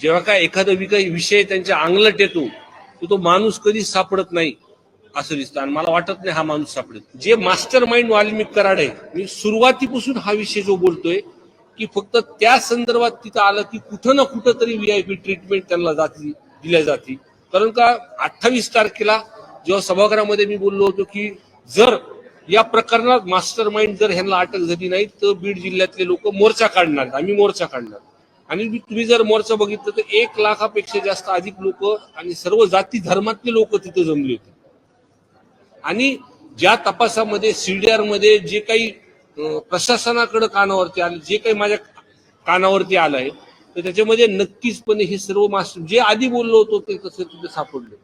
जेव्हा काय एखादा विकाय विषय त्यांच्या अंगलट येतो तर तो माणूस कधीच सापडत नाही असं दिसतं. आणि मला वाटत नाही हा माणूस सापडेल. जे मास्टर माइंड वाल्मिक कराड आहे मी सुरुवातीपासून हा विषय जो बोलतोय की फक्त त्या संदर्भात तिथं आलं की कुठं ना कुठं तरी व्हीआयपी ट्रीटमेंट त्यांना जाती दिल्या जाते. कारण का अठ्ठावीस तारखेला जेव्हा सभागृहामध्ये मी बोललो होतो की जर या प्रकरणात मास्टर माइंड जर ह्यांना अटक झाली नाही तर बीड जिल्ह्यातले लोक मोर्चा काढणार. आम्ही मोर्चा काढणार. आणि मी- तुम्ही जर मोर्चा बघितलं तर एक लाखापेक्षा जास्त अधिक लोक आणि सर्व जाती धर्मातले लोक तिथे जमले होते. आणि ज्या तपासामध्ये सीडीआरमध्ये जे काही प्रशासनाकडे कानावरती आले जे काही माझ्या कानावरती आलंय तर त्याच्यामध्ये नक्कीचपणे हे सर्व मास्टर जे आधी बोललो होतो ते तसं तिथे सापडले.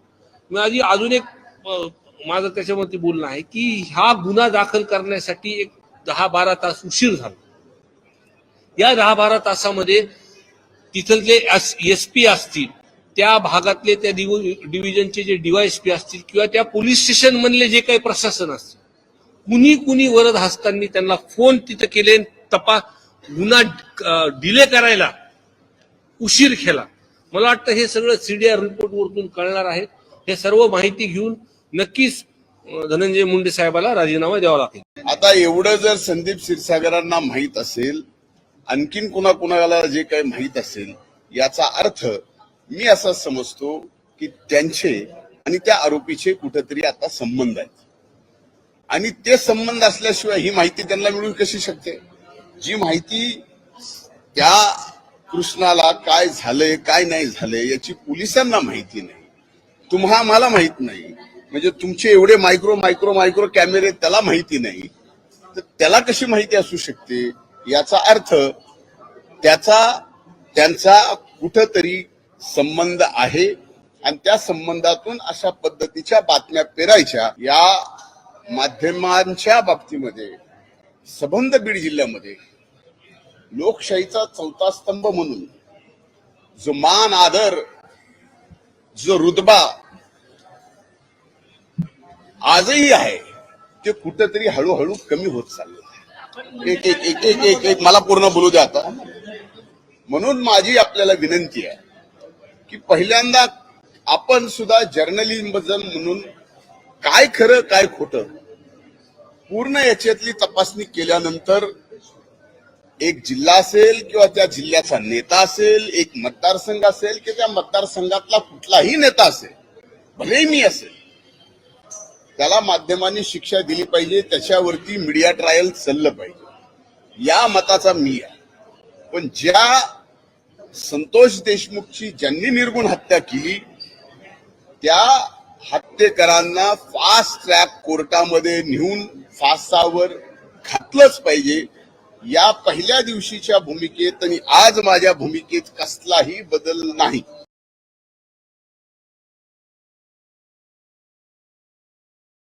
मी आधी अजून एक माझं त्याच्यामध्ये बोलणं आहे की हा गुन्हा दाखल करण्यासाठी एक दहा बारा तास उशीर झाला. या दहा बारा तासामध्ये तिथले एस पी असतील त्या भागातले त्या डिव्हिजनचे जे डीवायएसपी असतील किंवा त्या पोलीस स्टेशन मधले जे काही प्रशासन असतील कुणी कुणी वरद हस्तांनी त्यांना फोन तिथं केले तपास गुन्हा डिले करायला उशीर केला. मला वाटतं हे सगळं सीडीआर रिपोर्ट वरतून कळणार आहे. हे सर्व माहिती घेऊन नक्कीच धनंजय मुंडे साहेबाला राजीनामा द्यावा लागेल. आता एवढं जर संदीप क्षीरसागरांना माहीत असेल आणखीन कुणाकुणाला जे काही माहीत असेल याचा अर्थ मी असा समजतो की त्यांचे आणि त्या आरोपीचे कुठेतरी आता संबंध आहेत. आणि ते संबंध असल्याशिवाय ही माहिती त्यांना मिळू कशी शकते? जी माहिती त्या कृष्णाला काय झालंय काय नाही झालंय याची पोलिसांना माहिती नाही. तुम्हा मला माहीत नाही. म्हणजे तुमचे एवढे मायक्रो मायक्रो मायक्रो कॅमेरे त्याला माहिती नाही. तर त्याला कशी माहिती असू शकते? याचा अर्थ त्याचा त्यांचा कुठंतरी संबंध आहे आणि त्या संबंधातून अशा पद्धतीच्या बातम्या पेरायच्या. या माध्यमांच्या बाबतीमध्ये सबंध बीड जिल्ह्यामध्ये लोकशाहीचा चौथा स्तंभ म्हणून जो मान आदर जो रुतबा आजही आहे ते कुठंतरी हळूहळू कमी होत चाललं एक एक एक एक एक एक मला पूर्ण बोलू द्या आता. म्हणून माझी आपल्याला विनंती आहे की पहिल्यांदा आपण सुद्धा जर्नलिझम म्हणून काय खरं काय खोटं पूर्ण याच्यातली तपासणी केल्यानंतर एक जिल्हा असेल किंवा त्या जिल्ह्याचा नेता असेल एक मतदारसंघ असेल किंवा त्या मतदारसंघातला कुठलाही नेता असेल भलेही मी असेल त्याला माध्यमांनी शिक्षा दिली पाहिजे त्याच्यावरती मीडिया ट्रायल चाललं पाहिजे. या मताचा मी आहे. पण ज्या संतोष देशमुखची ज्यांनी निर्गुण हत्या केली त्या हत्येकरांना फास्ट ट्रॅक कोर्टामध्ये नेऊन फासावर घातलंच पाहिजे. या पहिल्या दिवशीच्या भूमिकेत आणि आज माझ्या भूमिकेत कसलाही बदल नाही.